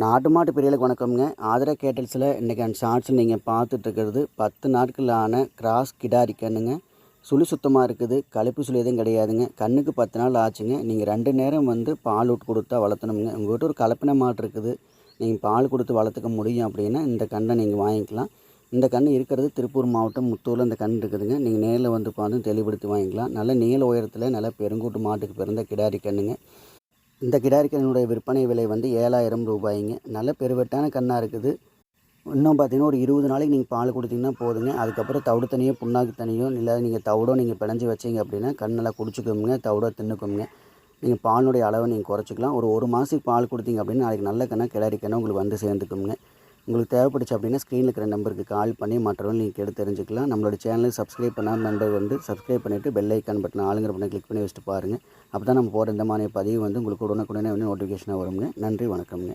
நாட்டு மாட்டு பிரியலுக்கு வணக்கம்ங்க. ஆதர கேட்டல்ஸில் இன்றைக்கி அந்த ஷார்ட்ஸில் நீங்கள் பார்த்துட்ருக்கிறது பத்து நாட்களான கிராஸ் கிடாரி கண்ணுங்க சுழி சுத்தமாக இருக்குது கழுப்பு சுழி எதுவும் கிடையாதுங்க. கண்ணுக்கு பத்து நாள் ஆச்சுங்க. நீங்கள் ரெண்டு நேரம் வந்து பால் விட்டு கொடுத்தா வளர்த்தணுங்க உங்கள்கிட்ட ஒரு கலப்பின மாட்டு இருக்குது. நீங்கள் பால் கொடுத்து வளர்த்துக்க முடியும் அப்படின்னா இந்த கண்ணை நீங்கள் வாங்கிக்கலாம். இந்த கன்று இருக்கிறது திருப்பூர் மாவட்டம் முத்தூரில் இந்த கன்று இருக்குதுங்க. நீங்கள் நேரில் வந்து பார்த்து தெளிவுபடுத்தி வாங்கிக்கலாம். நல்ல நீள உயரத்தில் நல்ல பெருங்கூட்டு மாட்டுக்கு பிறந்த கிடாரி கண்ணுங்க இந்த கிடாரி விற்பனை விலை வந்து ஏழாயிரம் ரூபாய்ங்க. நல்ல பெருவெட்டான கண்ணாக இருக்குது. இன்னும் பார்த்தீங்கன்னா ஒரு இருபது நாளைக்கு நீங்கள் பால் கொடுத்தீங்கன்னா போதுங்க. அதுக்கப்புறம் தவிடு தனியோ புண்ணாக்கு தனியோ இல்லை நீங்கள் தவிடோ நீங்கள் பிணைஞ்சி வச்சீங்க அப்படின்னா கண்ணெல்லாம் குடிச்சிக்கோங்க தவிடோ தின்னுக்கோங்க. நீங்கள் பாலுடைய அளவை நீங்கள் குறைச்சிக்கலாம். ஒரு ஒரு மாதத்துக்கு பால் கொடுத்தீங்க அப்படின்னா நாளைக்கு நல்ல கண்ணாக கிடாரி உங்களுக்கு வந்து சேர்ந்துக்குங்க. உங்களுக்கு தேவைப்படுச்சு அப்படின்னா ஸ்க்ரீனில் இருக்கிற நம்பருக்கு கால் பண்ணி மற்றவர்கள் நீங்கள் கேட்டு தெரிஞ்சுக்கலாம். நம்மளோட சேனலை சப்ஸ்கிரைப் பண்ணாமல் நண்பர் வந்து சப்ஸ்கிரைப் பண்ணிவிட்டு பெல் ஐக்கான் பட்டன் ஆளுங்கிற பட்டன் கிளிக் பண்ணி வச்சுட்டு பாருங்கள் அப்போ தான் நம்ம போகிற இந்த மாதிரி பதிவு வந்து உங்களுக்கு உடனுக்குடனே வந்து நோட்டிஃபிகேஷனாக வருங்க. நன்றி வணக்கம்ங்க.